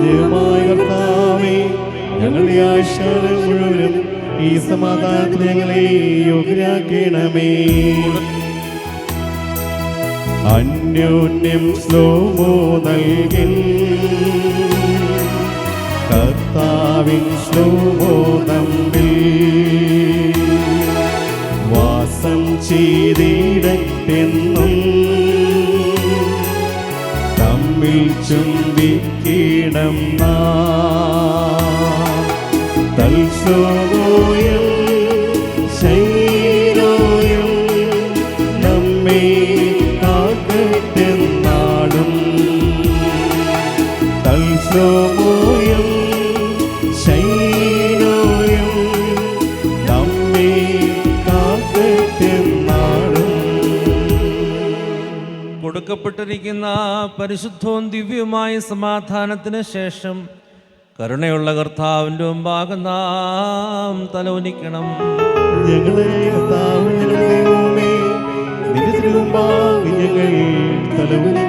ദൈവമായ കർത്താവേ ഞങ്ങളുടെ ആശാല മുഴുവനും ഈ സമാധാനത്തിൽ ഞങ്ങളെ യോഗ്യരാക്കണമേ. അന്യോന്യം ശ്ലോമോ നൽകി കർത്താവിൻ ശ്ലോമോ നമ്മിൽ വാസം ചെയ്തിടട്ടെന്നും തമ്മിൽ ചുംബിക്കിടം തൽസോയം ശൈലോയം നമ്മെ കാക്കട്ടെ നാടും. ശൈലോയം കൊടുക്കപ്പെട്ടിരിക്കുന്ന പരിശുദ്ധവും ദിവ്യവുമായ സമാധാനത്തിന് ശേഷം കരുണയുള്ള കർത്താവിന്റെ മുമ്പാകെ നാം തലോനിക്കണം. ഞങ്ങളെ ഞങ്ങൾ